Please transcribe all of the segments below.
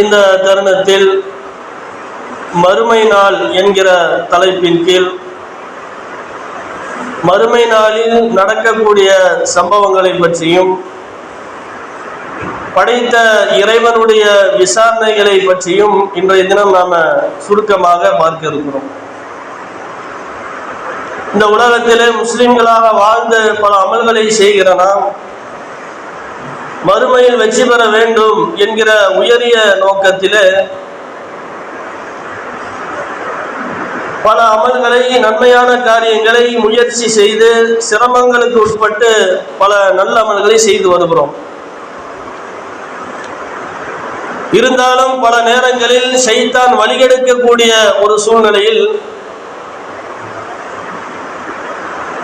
இந்த தருணத்தில் மறுமை நாள் என்கிற தலைப்பின் கீழ் மறுமை நாளில் நடக்கக்கூடிய சம்பவங்களை பற்றியும் படைத்த இறைவனுடைய விசாரணைகளை பற்றியும் இன்றைய தினம் நாம சுருக்கமாக பார்க்க இருக்கிறோம். இந்த உலகத்திலே முஸ்லிம்களாக வாழ்ந்து பல அமல்களை செய்கிற நாம் மறுமையில் வெற்றி பெற வேண்டும் என்கிற உயரிய நோக்கத்திலே பல அமல்களை நன்மையான காரியங்களை முயற்சி செய்து சிரமங்களுக்கு உட்பட்டு பல நல்ல அமல்களை செய்து வருகிறோம். இருந்தாலும் பல நேரங்களில் சைத்தான் வழிகெடுக்கக்கூடிய ஒரு சூழ்நிலையில்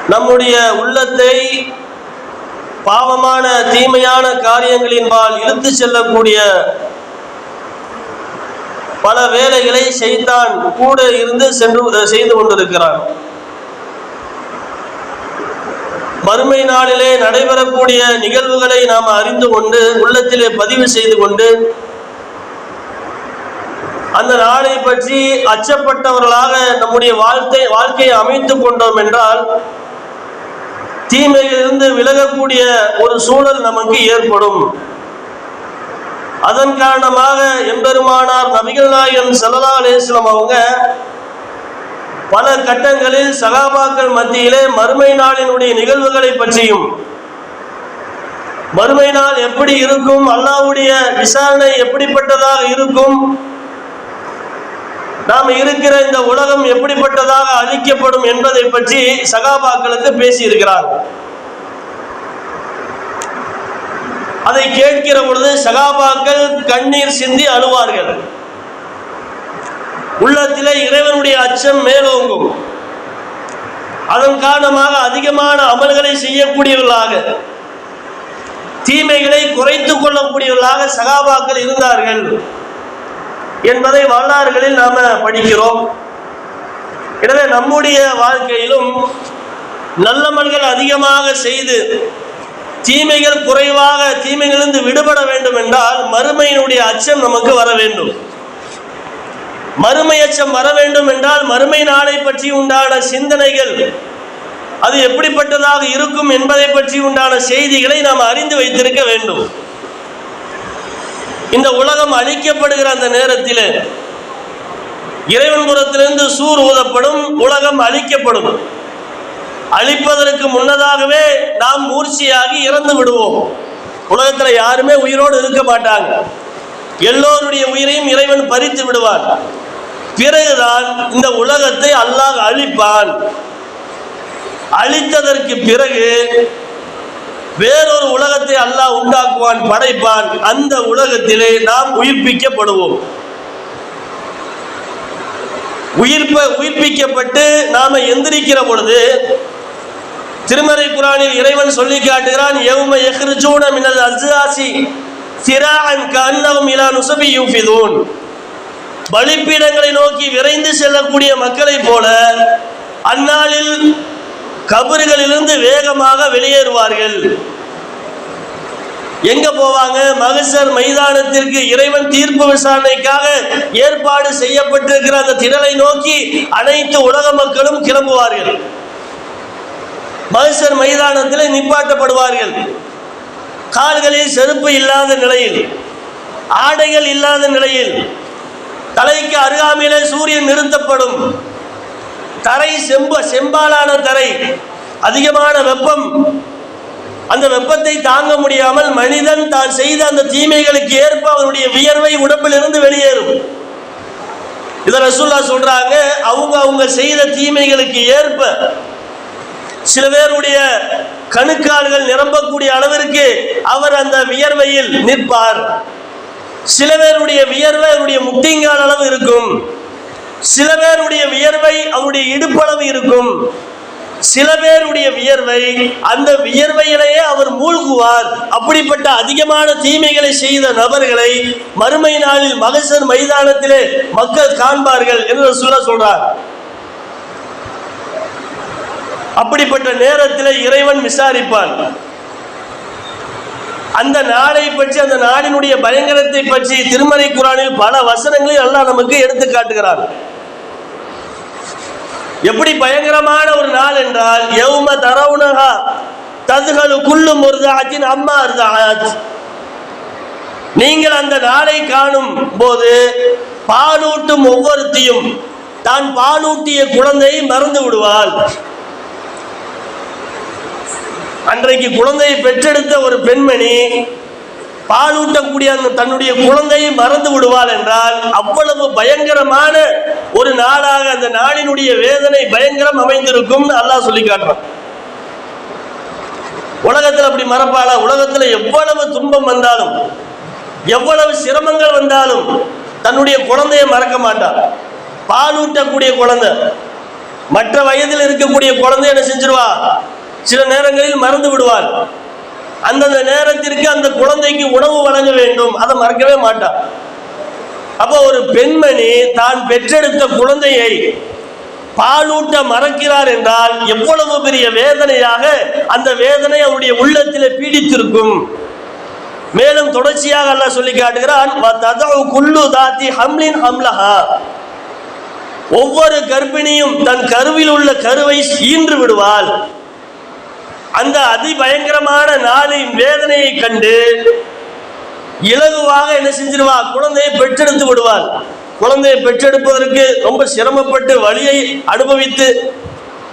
நம்முடைய உள்ளத்தை பாவமான தீமையான காரியங்களின்பால் இழுத்து செல்லக்கூடிய பல வேலைகளை செய்தான் கூட இருந்து சென்று செய்து கொண்டிருக்கிறான். மறுமை நாளிலே நடைபெறக்கூடிய நிகழ்வுகளை நாம் அறிந்து கொண்டு உள்ளத்திலே பதிவு செய்து கொண்டு அந்த நாளை பற்றி அச்சப்பட்டவர்களாக நம்முடைய வாழ்க்கை வாழ்க்கையை அமைத்துக் கொண்டோம் என்றால் தீமையிலிருந்து விலகக்கூடிய ஒரு சூழல் நமக்கு ஏற்படும். அதன் காரணமாக எம்பெருமானார் நபிகள் நாயகம் சல்லா அலேஸ்லம் அவங்க பல கட்டங்களில் சகாபாக்கள் மத்தியிலே மறுமை நாளினுடைய நிகழ்வுகளை பற்றியும் மறுமை நாள் எப்படி இருக்கும் அல்லாவுடைய விசாரணை எப்படிப்பட்டதாக இருக்கும் நாம் இருக்கிற இந்த உலகம் எப்படிப்பட்டதாக அழிக்கப்படும் என்பதை பற்றி சகாபாக்களுக்கு பேசியிருக்கிறார். அதை கேட்கிற பொழுது சகாபாக்கள் கண்ணீர் சிந்தி அழுவார்கள். உள்ளத்திலே இறைவனுடைய அச்சம் மேலோங்கும். அதன் காரணமாக அதிகமான அமல்களை செய்யக்கூடியவர்களாக தீமைகளை குறைத்துக் கொள்ளக்கூடியவர்களாக சகாபாக்கள் இருந்தார்கள். என்பதை வரலாறுகளில் நாம படிக்கிறோம். எனவே நம்முடைய வாழ்க்கையிலும் நல்லமல்கள் அதிகமாக செய்து தீமைகள் குறைவாக தீமைகளிலிருந்து விடுபட வேண்டும் என்றால் மறுமையினுடைய அச்சம் நமக்கு வர வேண்டும். மறுமை அச்சம் வர வேண்டும் என்றால் மறுமை நாளை பற்றி உண்டான சிந்தனைகள் அது எப்படிப்பட்டதாக இருக்கும் என்பதை பற்றி உண்டான செய்திகளை நாம் அறிந்து வைத்திருக்க வேண்டும். இந்த உலகம் அழிக்கப்படுகிற அந்த நேரத்தில் இறைவன் புறத்திலிருந்து சூர் ஊதப்படும் உலகம் அழிக்கப்படும். அழிப்பதற்கு முன்னதாகவே நாம் மூர்ச்சியாகி இறந்து விடுவோம். உலகத்தில் யாருமே உயிரோடு இருக்க மாட்டாங்க. எல்லோருடைய உயிரையும் இறைவன் பறித்து விடுவான். பிறகுதான் இந்த உலகத்தை அல்லாஹ் அழிப்பான். அழித்ததற்கு பிறகு வேறொரு உலகத்தை அல்லாஹ் உண்டாக்குவான் படைப்பான். அந்த உலகத்திலே நாம் உயிர்ப்பிக்கப்படுவோம். உயிர்ப்ப உயிர்ப்பிக்கப்பட்டு நாம எந்திரிக்கிற பொழுது திருமறை குரானில் இறைவன் சொல்லி காட்டுகிறான் எவ்ம எஹ்ருஜூன மினல் அஸ்ஆசி சிராஅன் கஅன்னஹும் இலா நுஸபி யூஃபிதூன். பலிப்பீடங்களை நோக்கி விரைந்து செல்லக்கூடிய மக்களை போல அந்நாளில் கபறுகளிலிருந்து வேகமாக வெளியேறுவார்கள். எங்க போவாங்க? மகசர் மைதானத்திற்கு இறைவன் தீர்ப்பு விசாரணைக்காக ஏற்பாடு செய்யப்பட்டிருக்கிற அந்த திடலை நோக்கி அனைத்து உலக மக்களும் கிளம்புவார்கள். மகசர் மைதானத்தில் நிப்பாட்டப்படுவார்கள். கால்களில் செருப்பு இல்லாத நிலையில் ஆடைகள் இல்லாத நிலையில் தலைக்கு அருகாமையிலே சூரியன் நிறுத்தப்படும். தரை செம்ப செம்பாலான தரை அதிகமான வெப்பம். அந்த வெப்பத்தை தாங்க முடியாமல் மனிதன் தான் செய்த அந்த தீமைகளுக்கு ஏற்ப அவனுடைய வியர்வை உடம்பில் இருந்து வெளியேறும். இதை ரசூல்லா சொல்றாங்க அவங்க அவங்க செய்த தீமைகளுக்கு ஏற்ப. சில பேருடைய கணுக்கால்கள் நிரம்பக்கூடிய அளவிற்கு அவர் அந்த வியர்வையில் நிற்பார். சில பேருடைய வியர்வை அவருடைய முட்டிங்கால் அளவு இருக்கும். சில பேருடைய வியர்வை அவருடைய இடுப்பளவு இருக்கும். சில பேருடைய வியர்வை அந்த வியர்வையிலேயே அவர் மூழ்குவார். அப்படிப்பட்ட அதிகமான தீமைகளை செய்த நபர்களை மறுமை நாளில் மகசர் மைதானத்திலே மக்கள் காண்பார்கள் என்று சொல்ல சொல்றார். அப்படிப்பட்ட நேரத்தில் இறைவன் விசாரிப்பான். அந்த நாளை பற்றி அந்த நாடினுடைய பயங்கரத்தை பற்றி திருமலை குரானில் பல வசனங்களில் அல்லாஹ் நமக்கு எடுத்து காட்டுகிறார் எப்படி பயங்கரமான ஒரு நாள் என்றால் யௌம தரவுனகா ததுகலு குல்லு முருதாத்தின் அம்மா அர்தாத் நீங்கள் அந்த நாளை காணும் போது பாலூட்டும் ஒவ்வொருத்தையும் தான் பாலூட்டிய குழந்தையை மறந்து விடுவாள். அன்றைக்கு குழந்தையை பெற்றெடுத்த ஒரு பெண்மணி பாலூட்டக்கூடிய அந்த தன்னுடைய குழந்தையை மறந்து விடுவாள் என்றால் அவ்வளவு பயங்கரமான ஒரு நாளாக அந்த நாளினுடைய வேதனை பயங்கரம் அமைந்திருக்கும் அல்லாஹ் சொல்லி காட்டுறான். உலகத்தில் அப்படி மறப்பாளா? உலகத்தில் எவ்வளவு துன்பம் வந்தாலும் எவ்வளவு சிரமங்கள் வந்தாலும் தன்னுடைய குழந்தையை மறக்க மாட்டான் பாலூட்டக்கூடிய குழந்தை மற்ற வயதில் இருக்கக்கூடிய குழந்தை என்ன செஞ்சிருவா? சில நேரங்களில் மறந்து விடுவாள். அந்தந்த நேரத்திற்கு அந்த குழந்தைக்கு உணவு வழங்க வேண்டும். அதை மறக்கவே மாட்டான் அப்போ ஒரு பெண்மணி தான் பெற்றெடுத்த குழந்தையை பாலூட்ட மறக்கிறார் என்றால் எவ்வளவு பெரிய வேதனையாக அந்த வேதனை அவருடைய உள்ளத்தில் பீடித்திருக்கும். மேலும் தொடர்ச்சியாக எல்லாம் சொல்லி காட்டுகிறான் தாத்தி ஹம்லின் ஹம்லஹா. ஒவ்வொரு கர்ப்பிணியும் தன் கருவில் உள்ள கருவை ஈன்று விடுவாள். அந்த அதிபயங்கரமான நாளின் வேதனையை கண்டு இலகுவாக என்ன செஞ்சிருவா? குழந்தையை பெற்றெடுத்து விடுவாள் குழந்தையை பெற்றெடுப்பதற்கு ரொம்ப சிரமப்பட்டு வழியை அனுபவித்து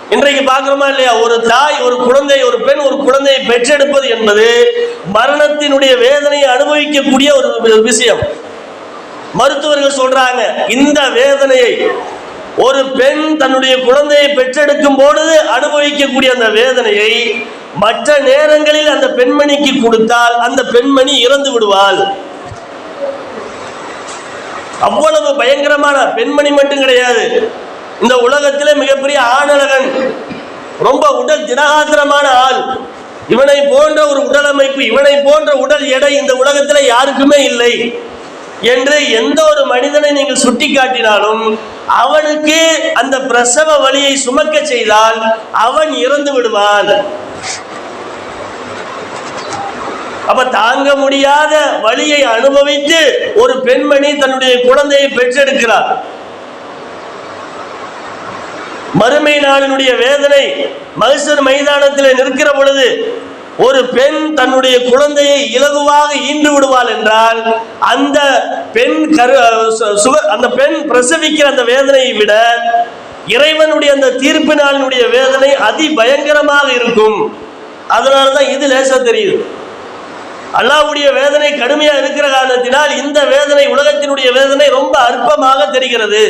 இன்றைக்கு பார்க்கிறோமா இல்லையா? ஒரு தாய் ஒரு குழந்தை ஒரு பெண் ஒரு குழந்தையை பெற்றெடுப்பது என்பது மரணத்தினுடைய வேதனையை அனுபவிக்கக்கூடிய ஒரு விஷயம். மருத்துவர்கள் சொல்றாங்க இந்த வேதனையை ஒரு பெண் தன்னுடைய குழந்தையை பெற்றெடுக்கும் பொழுது அனுபவிக்கக்கூடிய அந்த வேதனையை மற்ற நேரங்களில் அந்த பெண்மணிக்கு கொடுத்தால் அந்த பெண்மணி இறந்து விடுவாள். அவ்வளவு பயங்கரமான பெண்மணி மட்டும் கிடையாது. இந்த உலகத்திலே மிகப்பெரிய ஆணழகன் ரொம்ப உடல் தினகாத்திரமான ஆள். இவனை போன்ற ஒரு உடல் அமைப்பு இவனை போன்ற உடல் எடை இந்த உலகத்தில் யாருக்குமே இல்லை. என்று எந்த ஒரு மனிதனை நீங்கள் சுட்டி காட்டினாலும் அவனுக்கு அந்த பிரசவ வழியை சுமக்க செய்தால் அவன் இறந்து விடுவான். அப்ப தாங்க முடியாத வழியை அனுபவித்து ஒரு பெண்மணி தன்னுடைய குழந்தையை பெற்றெடுக்கிறார். மறுமை நாளினுடைய வேதனை மகசூர் மைதானத்தில் நிற்கிற பொழுது ஒரு பெண் தன்னுடைய குழந்தையை இலகுவாக ஈண்டு விடுவாள் என்றால் அந்த பெண் கரு சு- சுக அந்த பெண் பிரசவிக்கிற அந்த வேதனையை விட இறைவனுடைய அந்த தீர்ப்பு நாளினுடைய வேதனை அதி பயங்கரமாக இருக்கும். அதனாலதான் இது லேசா தெரியுது. அல்லாஹ்வுடைய வேதனை கடுமையா இருக்கிற காரணத்தினால் இந்த வேதனை உலகத்தினுடைய வேதனை ரொம்ப அற்பமாக தெரிகிறது.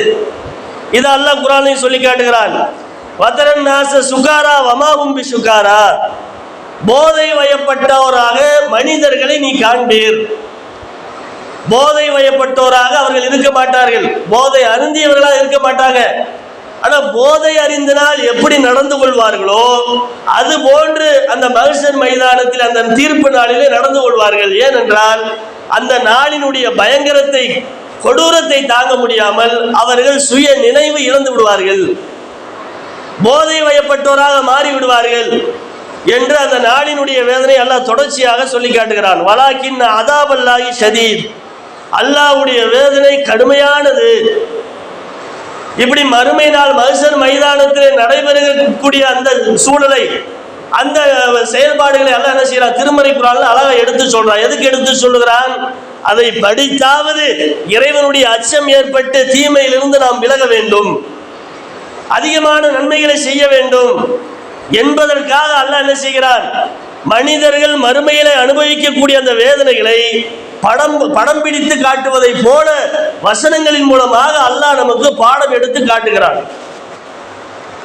இது அல்லாஹ் குரானை சொல்லி காட்டுகிறான். வதரன் நாச சுகாரா வமாவும் சுகாரா? போதை வயப்பட்டவராக மனிதர்களை நீ காண்பீர். போதை வயப்பட்டோராக அவர்கள் இருக்க மாட்டார்கள். போதை அருந்தியவர்களாக இருக்க மாட்டாங்க. ஆனா போதை அறிந்தனால் எப்படி நடந்து கொள்வார்களோ அது போன்று அந்த மகசர் மைதானத்தில் அந்த தீர்ப்பு நாளிலே நடந்து கொள்வார்கள். ஏனென்றால் அந்த நாளினுடைய பயங்கரத்தை கொடூரத்தை தாங்க முடியாமல் அவர்கள் சுய நினைவு இழந்து விடுவார்கள். போதை வயப்பட்டோராக மாறி விடுவார்கள் என்று அந்த நாளினுடைய வேதனை அல்லாஹ் தொடர்ச்சியாக சொல்லி காட்டுகிறான். வலாக்கின் அதாபல்லாகி ஷதீத். அல்லாஹ்வுடைய வேதனை கடுமையானது. இப்படி மறுமை நாள் மகசர் மைதானத்தில் நடைபெறக்கூடிய அந்த சூழலை அந்த செயல்பாடுகளை எல்லாம் என்ன செய்யறான் திருமறை குரான் அழகா எடுத்து சொல்றான். எதுக்கு எடுத்து சொல்லுகிறான்? அதை படித்தாவது இறைவனுடைய அச்சம் ஏற்பட்டு தீமையிலிருந்து நாம் விலக வேண்டும். அதிகமான நன்மைகளை செய்ய வேண்டும். என்பதற்காக அல்லாஹ் என்ன செய்கிறான்? மனிதர்கள் மறுமையில அனுபவிக்கக்கூடிய அந்த வேதனைகளை படம் படம் பிடித்து காட்டுவதை போல வசனங்களின் மூலமாக அல்லாஹ் நமக்கு பாடம் எடுத்து காட்டுகிறான்.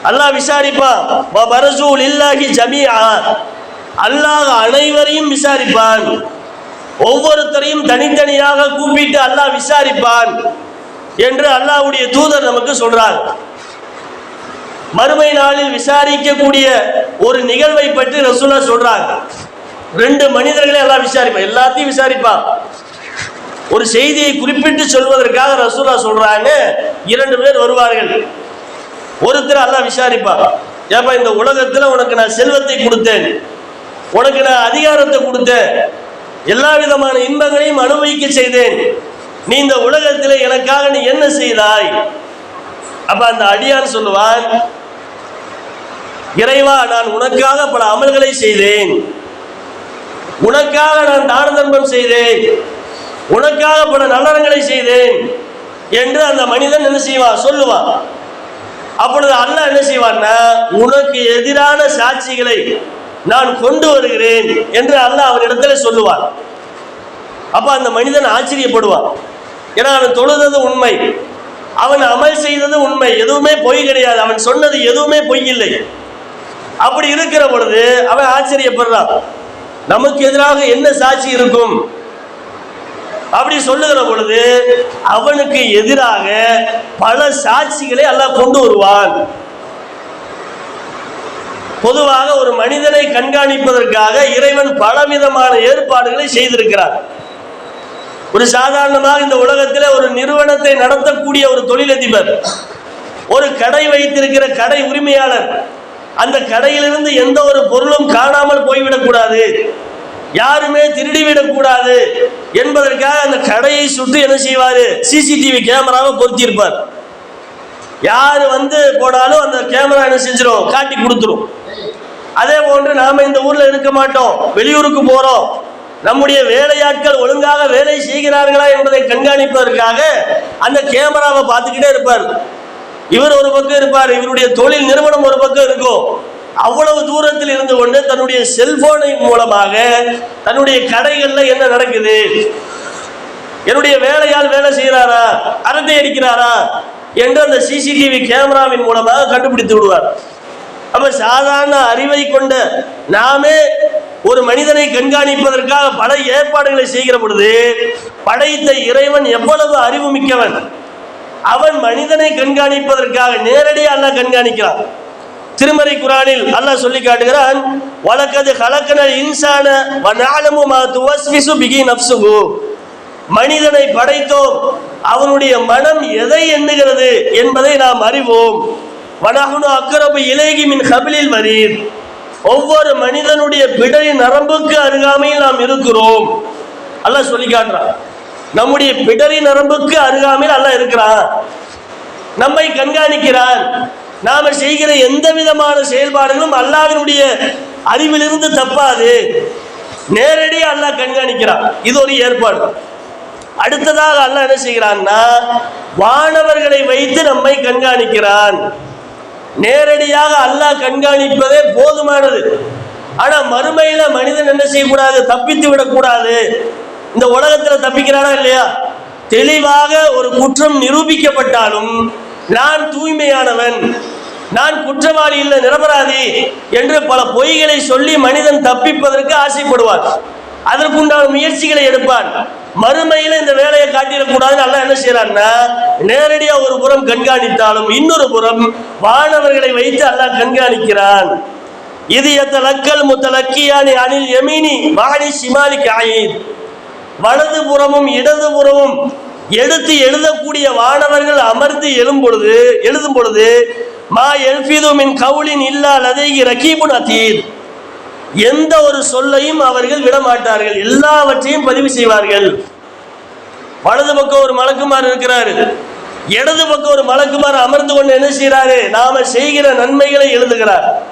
அல்லாஹ் விசாரிப்பான் வ இல்லாஹி ஜமீஆ. அல்லாஹ் அனைவரையும் விசாரிப்பான். ஒவ்வொருத்தரையும் தனித்தனியாக கூப்பிட்டு அல்லாஹ் விசாரிப்பான் என்று அல்லாஹ்வுடைய தூதர் நமக்கு சொல்றார். மறுமை நாளில் விசாரிக்கக்கூடிய ஒரு நிகழ்வை பற்றி ரசூலா சொல்றாங்க. ரெண்டு மனிதர்களை எல்லாம் விசாரிப்பான் எல்லாத்தையும் விசாரிப்பான் ஒரு செய்தியை குறிப்பிட்டு சொல்வதற்காக ரசூலா சொல்றாங்க இரண்டு பேர் வருவார்கள். ஒருத்தர் எல்லாம் விசாரிப்பான் ஏப்பா இந்த உலகத்துல உனக்கு நான் செல்வத்தை கொடுத்தேன் உனக்கு நான் அதிகாரத்தை கொடுத்தேன் எல்லா விதமான இன்பங்களையும் அனுபவிக்க செய்தேன் நீ இந்த உலகத்தில் எனக்காக நீ என்ன செய்தாய்? அப்ப அந்த அடியான் சொல்லுவான் இறைவா நான் உனக்காக பல அமல்களை செய்தேன். உனக்காக நான் தான தர்மம் செய்தேன். உனக்காக பல நல்லறங்களை செய்தேன் என்று அந்த மனிதன் என்ன செய்வான் சொல்லுவான் அப்பொழுது அல்லாஹ் என்ன செய்வான்னா உனக்கு எதிரான சாட்சிகளை நான் கொண்டு வருகிறேன் என்று அல்லாஹ் அவனிடத்துல சொல்லுவான். அப்ப அந்த மனிதன் ஆச்சரியப்படுவான் ஏன்னா அவன் தொழுதது உண்மை. அவன் அமல் செய்தது உண்மை. எதுவுமே பொய் கிடையாது. அவன் சொன்னது எதுவுமே பொய் இல்லை. அப்படி இருக்கிற பொழுது அவன் ஆச்சரியப்படுறான். நமக்கு எதிராக என்ன சாட்சி இருக்கும்? அப்படி சொல்லுகிற பொழுது அவனுக்கு எதிராக பல சாட்சிகளை அல்லாஹ் கொண்டு வருவான். பொதுவாக ஒரு மனிதனை கண்காணிப்பதற்காக இறைவன் பலவிதமான ஏற்பாடுகளை செய்திருக்கிறார் ஒரு சாதாரணமாக இந்த உலகத்தில் ஒரு நிறுவனத்தை நடத்தக்கூடிய ஒரு தொழிலதிபர் ஒரு கடை வைத்திருக்கிற கடை உரிமையாளர் அந்த கடையிலிருந்து எந்த ஒரு பொருளும் காணாமல் போய்விடக்கூடாது. யாருமே திருடிவிடக்கூடாது என்பதற்காக அந்த கடையை சுற்றி என்ன செய்வாரு? சிசிடிவி கேமராவை பொருத்தியிருப்பார். யார் வந்து போனாலும் அந்த கேமரா என்ன செஞ்சிடும் காட்டி கொடுத்துரும். அதே போன்று நாம இந்த ஊர்ல இருக்க மாட்டோம். வெளியூருக்கு போறோம். நம்முடைய வேலையாட்கள் ஒழுங்காக வேலை செய்கிறார்களா என்பதை கண்காணிப்பதற்காக அந்த கேமராவை பார்த்துக்கிட்டே இருப்பார். இவர் ஒரு பக்கம் இருப்பார் இவருடைய தொழில் நிறுவனம் ஒரு பக்கம் இருக்கும். அவ்வளவு தூரத்தில் இருந்து கொண்டு தன்னுடைய செல்போனை மூலமாக தன்னுடைய கடைகள்ல என்ன நடக்குது? என்னுடைய வேலையால் வேலை செய்கிறாரா? அரட்டை அடிக்கிறாரா? என்று அந்த சிசிடிவி கேமராவின் மூலமாக கண்டுபிடித்து விடுவார். அப்ப சாதாரண அறிவை கொண்ட நாமே ஒரு மனிதனை கண்காணிப்பதற்காக பல ஏற்பாடுகளை செய்கிற பொழுது படைத்த இறைவன் எவ்வளவு அறிவு மிக்கவன்? அவன் மனிதனை கண்காணிப்பதற்காக நேரடியாக அல்லாஹ் கண்காணிக்கிறான். திருமறை குரானில் அல்லாஹ் சொல்லி காட்டுகிறான் வழக்கது கலக்கனல் இன்சான வனாலமு துவஸ்விசு பிகி நப்சுகு மனிதனை படைத்தோம் அவனுடைய மனம் எதை எண்ணுகிறது என்பதை நாம் அறிவோம். வனகுனு அக்கரபு இலேகி மின் கபிலில் வரீர் ஒவ்வொரு மனிதனுடைய பிடரி நரம்புக்கு அருகாமையில் நாம் இருக்கிறோம். அல்லாஹ் சொல்லி காட்டுறான். நம்முடைய பிடரி நரம்புக்கு அருகாமையில் அல்லாஹ் இருக்கிறான். நம்மை கண்காணிக்கிறான். நாம செய்கிற எந்த விதமான செயல்பாடுகளும் அல்லாவினுடைய அறிவிலிருந்து தப்பாது. நேரடியாக அல்லாஹ் கண்காணிக்கிறான். இது ஒரு ஏற்பாடு. அடுத்ததாக அல்லாஹ் என்ன செய்கிறான்னா வானவர்களை வைத்து நம்மை கண்காணிக்கிறான். நேரடியாக அல்லாஹ் கண்காணிப்பதே போதுமானது. ஆனா மறுமையில மனிதன் என்ன செய்யக்கூடாது? தப்பித்து விடக்கூடாது. இந்த உலகத்துல தப்பிக்கிறானா இல்லையா? தெளிவாக ஒரு குற்றம் நிரூபிக்கப்பட்டாலும் நான் தூய்மையானவன் நான் குற்றவாளி இல்லை நிரபராதி என்று பல பொய்களை சொல்லி மனிதன் தப்பிப்பதற்கு ஆசைப்படுவான். அதற்குண்டான முயற்சிகளை எடுப்பான். மறுமையில இந்த வேலையை காட்டிடக்கூடாதுன்னு அல்ல என்ன செய்யறான்னா நேரடியா ஒரு புறம் கண்காணித்தாலும் இன்னொரு புறம் வானவர்களை வைத்து அல்லாஹ் கண்காணிக்கிறான். இது எத்தலக்கல் முத்தலக்கியானி அனில் எமினி வாணி சிமாலி காயின் வலது புறமும் இடது புறமும் எடுத்து எழுதக்கூடிய வானவர்கள் அமர்ந்து எழும் பொழுது எழுதும் பொழுது மா எல்பிது கவுளின் கவுலின் இல்லா லதைகி ரகீபுன் அதீத் எந்த ஒரு சொல்லையும் அவர்கள் விட மாட்டார்கள் எல்லாவற்றையும் பதிவு செய்வார்கள். வலது பக்கம் ஒரு மலக்குமார் இருக்கிறார். இடது பக்கம் ஒரு மலக்குமார் அமர்ந்து கொண்டு என்ன செய்கிறாரு நாம செய்கிற நன்மைகளை எழுதுகிறார்.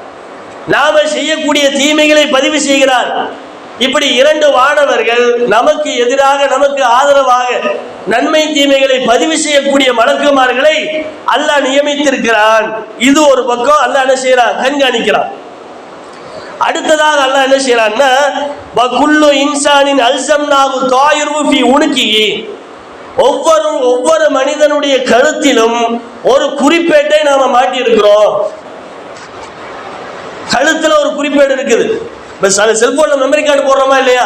நாம செய்யக்கூடிய தீமைகளை பதிவு செய்கிறார். இப்படி இரண்டு வானவர்கள் நமக்கு எதிராக நமக்கு ஆதரவாக நன்மை தீமைகளை பதிவு செய்யக்கூடிய மலக்குமார்களை அல்லாஹ் நியமித்திருக்கிறான். இது ஒரு பக்கம் அல்லாஹ் என்ன செய்யறான் கண்காணிக்கிறான். அடுத்ததாக அல்லாஹ் என்ன செய்யறான்னா பகுல்லு இன்சானின் அல்சம் நாவு தாயுர்வு ஃபி உணுக்கி ஒவ்வொரு ஒவ்வொரு மனிதனுடைய கழுத்திலும் ஒரு குறிப்பேட்டை நாம மாட்டி இருக்கிறோம் கழுத்துல ஒரு குறிப்பேடு இருக்குது. இப்போ செல்போன்ல மெமரி கார்டு போடுறோமா இல்லையா?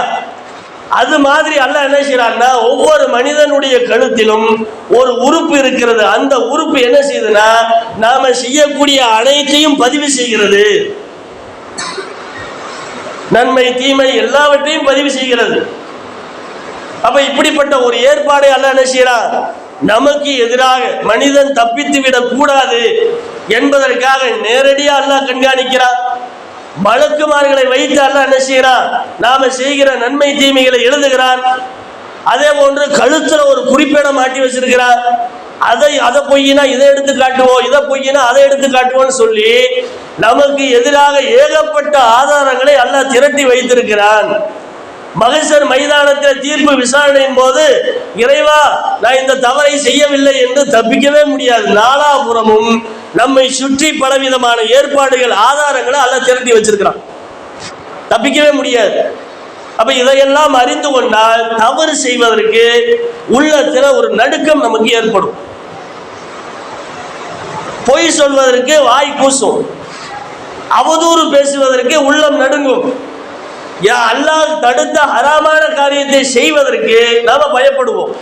அது மாதிரி அல்ல என்ன செய்யறான்னா ஒவ்வொரு மனிதனுடைய கழுத்திலும் ஒரு உறுப்பு இருக்கிறது. அந்த உறுப்பு என்ன செய்யுதுன்னா நாம செய்யக்கூடிய அனைத்தையும் பதிவு செய்கிறது. நன்மை தீமை எல்லாவற்றையும் பதிவு செய்கிறது. அப்ப இப்படிப்பட்ட ஒரு ஏற்பாடை அல்ல என்ன செய்யறான் நமக்கு எதிராக மனிதன் தப்பித்து விடக் கூடாது என்பதற்காக நேரடியாக அல்லாஹ் கண்காணிக்கிறான். மலக்குமார்களை வைத்து அல்ல என்ன செய்கிறான்? நாம செய்கிற நன்மை தீமைகளை எழுதுகிறான். அதே போன்று கழுத்துல ஒரு குறிப்பேட மாட்டி வச்சிருக்கிறான் அதை அதை பொய்யினா இதை எடுத்து காட்டுவோம் இதை பொய்யினா அதை எடுத்து காட்டுவோம்னு சொல்லி நமக்கு எதிராக ஏகப்பட்ட ஆதாரங்களை அல்லாஹ் திரட்டி வைத்திருக்கிறான். மகசர் மைதானத்தில் தீர்ப்பு விசாரணையின் போது இறைவா நான் இந்த தவறை செய்யவில்லை என்று தப்பிக்கவே முடியாது. நாலாபுறமும் நம்மை சுற்றி பலவிதமான ஏற்பாடுகள் ஆதாரங்களை அல்ல திரட்டி வச்சிருக்கிறான். தப்பிக்கவே முடியாது. அப்ப இதையெல்லாம் அறிந்து கொண்டால் தவறு செய்வதற்கு உள்ளத்துல ஒரு நடுக்கம் நமக்கு ஏற்படும். பொய் சொல்வதற்கு வாய் கூசும் அவதூறு பேசுவதற்கு உள்ளம் நடுங்கும். யா அல்லாஹ் தடுத்த ஹராமான காரியத்தை செய்வதற்கு நாம பயப்படுவோம்.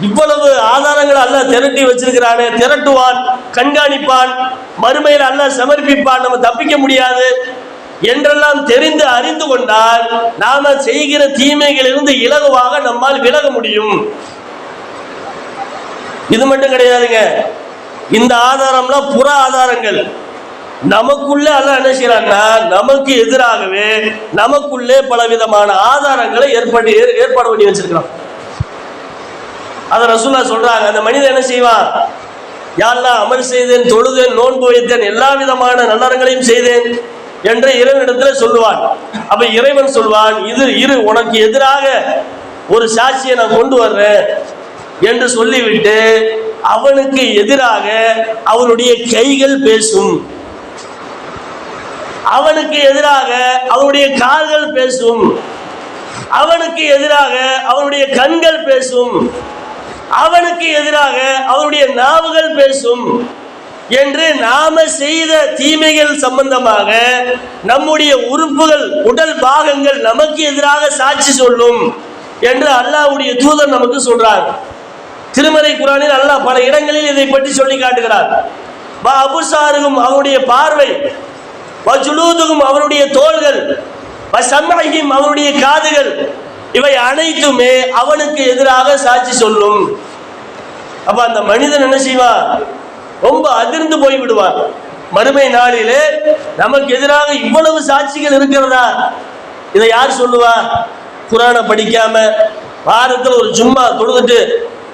இவ்வளவு ஆதாரங்கள் அல்ல திரட்டி வச்சிருக்கிறானே திரட்டுவான் கண்காணிப்பான் மறுமையில் அல்ல சமர்ப்பிப்பான் நம்ம தப்பிக்க முடியாது என்றெல்லாம் தெரிந்து அறிந்து கொண்டால் நாம செய்கிற தீமைகளிலிருந்து இலகுவாக நம்மால் விலக முடியும். இது மட்டும் கிடையாதுங்க. இந்த ஆதாரம்லாம் புற ஆதாரங்கள். நமக்குள்ளே அல்ல என்ன செய்யறான்னா நமக்கு எதிராகவே நமக்குள்ளே பலவிதமான ஆதாரங்களை ஏற்பட்டு ஏற்பாடு பண்ணி வச்சிருக்கிறான். அதை ரசூல்லா சொல்றாங்க அந்த மனிதன் என்ன செய்வான்? யாரெல்லாம் அமல் செய்தேன் தொழுதேன் நோன்பு வைத்தேன் எல்லா விதமான நல்லறங்களையும் செய்தேன் என்று இறைவனிடத்துல சொல்லுவான். அப்ப இறைவன் சொல்வான் இது இரு உனக்கு எதிராக ஒரு சாட்சியை நான் கொண்டு வர்றேன் என்று சொல்லிவிட்டு அவனுக்கு எதிராக அவனுடைய கைகள் பேசும். அவனுக்கு எதிராக அவனுடைய கால்கள் பேசும். அவனுக்கு எதிராக அவனுடைய கண்கள் பேசும். அவனுக்கு எதிராக அவனுடைய நாவுகள் பேசும் என்று நாம செய்த தீமைகள் சம்பந்தமாக நம்முடைய உறுப்புகள் உடல் பாகங்கள் நமக்கு எதிராக சாட்சி சொல்லும் என்று அல்லாஹ்வுடைய தூதர் நமக்கு சொல்றார். திருமறை குரானில் அல்லாஹ் பல இடங்களில் இதை பற்றி சொல்லி காட்டுகிறார். வா அபுசாருகும் அவனுடைய பார்வை வஜுலூதுகும் அவருடைய தோள்கள் வசம்மையும் அவருடைய காதுகள் இவை அனைத்துமே அவனுக்கு எதிராக சாட்சி சொல்லும். அப்ப அந்த மனிதன் என்ன செய்வான் ரொம்ப அதிர்ந்து போய் விடுவான். மறுமை நாளிலே நமக்கு எதிராக இவ்வளவு சாட்சிகள் இருக்கிறதா? இதை யார் சொல்லுவா? குரானை படிக்காம வாரத்தில் ஒரு சும்மா தொழுதுட்டு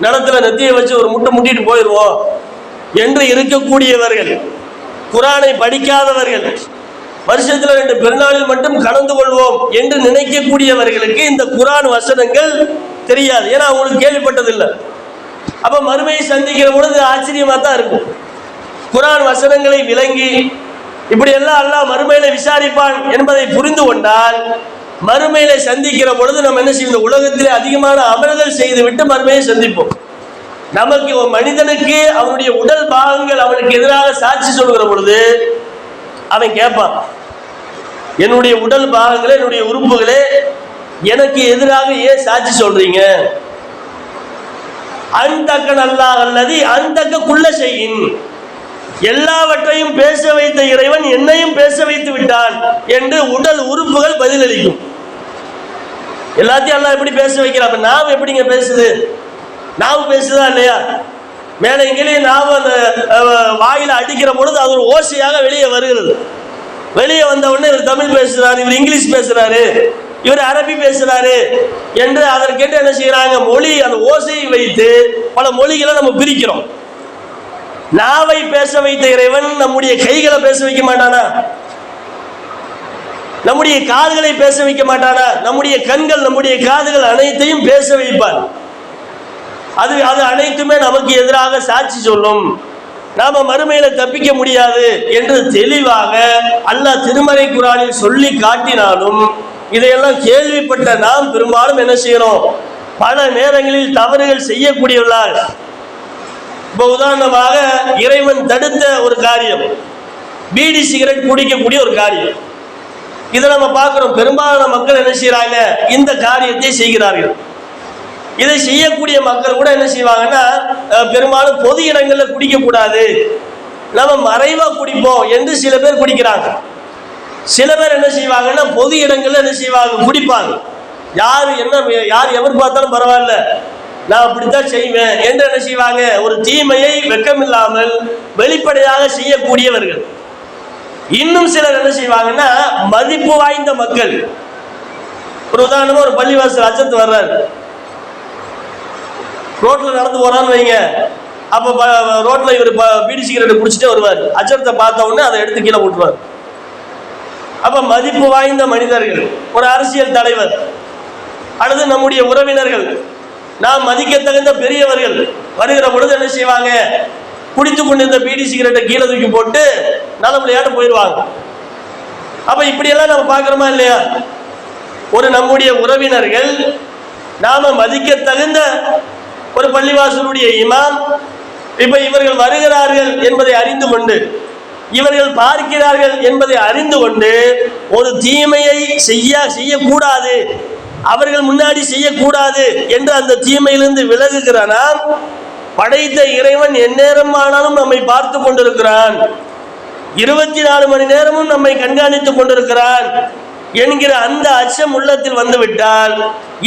நிலத்துல நெத்தியை வச்சு ஒரு முட்டை முட்டிட்டு போயிடுவோம் என்று இருக்கக்கூடியவர்கள் குரானை படிக்காதவர்கள் வருஷத்துல ரெண்டு பெருநாளில் மட்டும் கலந்து கொள்வோம் என்று நினைக்கக்கூடியவர்களுக்கு இந்த குரான் வசனங்கள் தெரியாது. ஏன்னா அவங்களுக்கு கேள்விப்பட்டதில்லை. அப்ப மறுமையை சந்திக்கிற பொழுது ஆச்சரியமா தான் இருக்கும். குரான் வசனங்களை விளங்கி இப்படி எல்லாம் அல்லாஹ் மறுமையில விசாரிப்பான் என்பதை புரிந்து கொண்டால் மறுமையில சந்திக்கிற பொழுது நம்ம என்ன செய்வோம் இந்த உலகத்திலே அதிகமான அமல்கள் செய்து விட்டு மறுமையை சந்திப்போம். நமக்கு மனிதனுக்கு அவனுடைய உடல் பாகங்கள் அவனுக்கு எதிராக சாட்சி சொல்கிற பொழுது அவன் கேட்பான் என்னுடைய உடல் பாகங்களே என்னுடைய உறுப்புகளே எனக்கு எதிராக ஏன் சாட்சி சொல்றீங்க? அந்தக்க நல்லா அல்லது அந்தக்க குள்ள செய்யின். எல்லாவற்றையும் பேச வைத்த இறைவன் என்னையும் பேச வைத்து விட்டான் என்று உடல் உறுப்புகள் பதிலளிக்கும். எல்லாத்தையும் எல்லாம் எப்படி பேச வைக்கிறான்? அப்ப எப்படிங்க பேசுது? நாம் பேசுதா இல்லையா? மேலே எங்கேயும் நாவு அந்த வாயில் வாயில அடிக்கிற பொழுது அது ஒரு ஓசையாக வெளியே வருகிறது. வெளியே வந்த உடனே இவர் தமிழ் பேசுறாரு இவர் இங்கிலீஷ் பேசுறாரு இவர் அரபி பேசுறாரு என்று அதற்கேட்டு என்ன செய்யறாங்க மொழி அந்த ஓசையை வைத்து பல மொழிகளை நம்ம பிரிக்கிறோம். நாவை பேச வைத்த இறைவன் நம்முடைய கைகளை பேச வைக்க மாட்டானா? நம்முடைய காதுகளை பேச வைக்க மாட்டானா? நம்முடைய கண்கள் நம்முடைய காதுகள் அனைத்தையும் பேச வைப்பான். அது அது அனைத்துமே நமக்கு எதிராக சாட்சி சொல்லும். நாம மறுமையில தப்பிக்க முடியாது என்று தெளிவாக அல்லாஹ் திருமறை குரானில் சொல்லி காட்டினாலும் இதையெல்லாம் கேள்விப்பட்ட நாம் பெரும்பாலும் என்ன செய்யறோம் பல நேரங்களில் தவறுகள் செய்யக்கூடியவர்களால் இப்போ உதாரணமாக இறைவன் தடுத்த ஒரு காரியம் பீடி சிகரெட் குடிக்கக்கூடிய ஒரு காரியம். இதை நம்ம பார்க்குறோம். பெரும்பாலான மக்கள் என்ன செய்கிறாங்க இந்த காரியத்தை செய்கிறார்கள். இதை செய்யக்கூடிய மக்கள் கூட என்ன செய்வாங்கன்னா பெரும்பாலும் பொது இடங்களில் குடிக்க கூடாது நம்ம மறைவாக குடிப்போம் என்று சில பேர் குடிக்கிறாங்க. சில பேர் என்ன செய்வாங்கன்னா பொது இடங்களில் என்ன செய்வாங்க குடிப்பாங்க. யார் என்ன யார் எவர் பார்த்தாலும் பரவாயில்ல நான் அப்படித்தான் செய்வேன் என்று என்ன செய்வாங்க ஒரு தீமையை வெக்கமில்லாமல் வெளிப்படையாக செய்யக்கூடியவர்கள். இன்னும் சிலர் என்ன செய்வாங்கன்னா மதிப்பு வாய்ந்த மக்கள். ஒரு உதாரணமா ஒரு பள்ளிவாசல் அச்சத்து வர்றாரு. ரோட்டில் நடந்து போறான்னு வைங்க. அப்போ ரோட்டில் இவர் ப- பீடி சிகரெட்டு குடிச்சிட்டே வருவார். அச்சரத்தை பார்த்த உடனே அதை எடுத்து கீழே போட்டுருவார். அப்போ மதிப்பு வாய்ந்த மனிதர்கள் ஒரு அரசியல் தலைவர் அல்லது நம்முடைய உறவினர்கள் நாம் மதிக்க தகுந்த பெரியவர்கள் வருகிற பொழுது என்ன செய்வாங்க? குடித்து கொண்டிருந்த பீடி சிகரெட்டை கீழே தூக்கி போட்டு நல்ல விளையாட்டு போயிடுவாங்க. அப்போ இப்படியெல்லாம் நம்ம பார்க்குறோமா இல்லையா? ஒரு நம்முடைய உறவினர்கள் நாம மதிக்க தகுந்த ஒரு பள்ளிவாசலுடைய இமாம் இப்ப இவர்கள் வருகிறார்கள் என்பதை அறிந்து கொண்டு இவர்கள் பார்க்கிறார்கள் என்பதை அறிந்து கொண்டு ஒரு தீமையை செய்ய செய்யக்கூடாது அவர்கள் முன்னாடி செய்யக்கூடாது என்று அந்த தீமையிலிருந்து விலகுகிறானா? படைத்த இறைவன் எந்நேரம் ஆனாலும் நம்மை பார்த்து கொண்டிருக்கிறான். இருபத்தி நாலு மணி நேரமும் நம்மை கண்காணித்துக் கொண்டிருக்கிறான் என்கிற அந்த அச்சம் உள்ளத்தில் வந்துவிட்டால்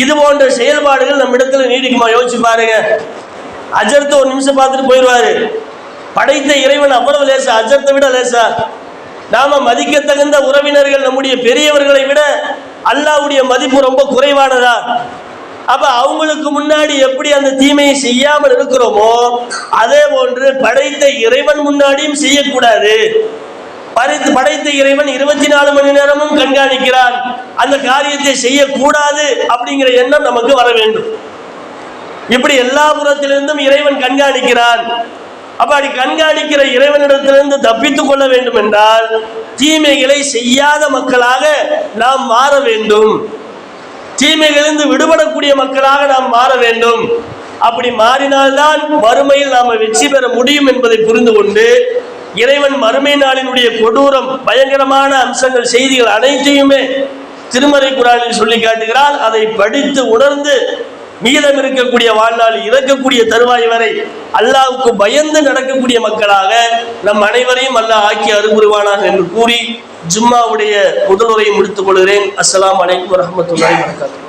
இது போன்ற செயல்பாடுகள் நம்ம இடத்துல நீடிக்குமா? யோசிச்சு பாருங்க. அஜர்த்த ஒரு நிமிஷம் பார்த்துட்டு போயிடுவாரு. படைத்த இறைவன் அவ்வளவு லேசா? அஜர்த்தை விட லேசா? நாம மதிக்க தகுந்த உறவினர்கள் நம்முடைய பெரியவர்களை விட அல்லாவுடைய மதிப்பு ரொம்ப குறைவானதா? அப்ப அவங்களுக்கு முன்னாடி எப்படி அந்த தீமையை செய்யாமல் இருக்கிறோமோ அதே போன்று படைத்த இறைவன் முன்னாடியும் செய்யக்கூடாது. படைத்து படைத்த இறைவன் இருபத்தி நாலு மணி நேரமும் கண்காணிக்கிறான். அந்த காரியத்தை செய்யக்கூடாது அப்படிங்கிற எண்ணம் நமக்கு வர வேண்டும். இப்படி எல்லா புறத்திலிருந்தும் இறைவன் கண்காணிக்கிறான். அப்ப அப்படி கண்காணிக்கிற இறைவனிடத்திலிருந்து தப்பித்துக் கொள்ள வேண்டும் என்றால் தீமைகளை செய்யாத மக்களாக நாம் மாற வேண்டும். தீமைகளிலிருந்து விடுபடக்கூடிய மக்களாக நாம் மாற வேண்டும். அப்படி மாறினால்தான் வறுமையில் நாம வெற்றி பெற முடியும் என்பதை புரிந்து கொண்டு இறைவன் மறுமை நாளினுடைய கொடூரம் பயங்கரமான அம்சங்கள் செய்திகள் அனைத்தையுமே திருமறை குரானில் சொல்லி காட்டுகிறார். அதை படித்து உணர்ந்து மீதம் இருக்கக்கூடிய வாழ்நாள் இறக்கக்கூடிய தருவாய் வரை அல்லாவுக்கு பயந்து நடக்கக்கூடிய மக்களாக நம் அனைவரையும் அல்லாஹ் ஆக்கி அருகுருவானாக என்று கூறி ஜும்மாவுடைய முதலுரையை முடித்துக் கொள்கிறேன். அஸ்லாம் வலைக்கம் வரஹ்மத்துல்லாஹி வபரகாத்துஹு.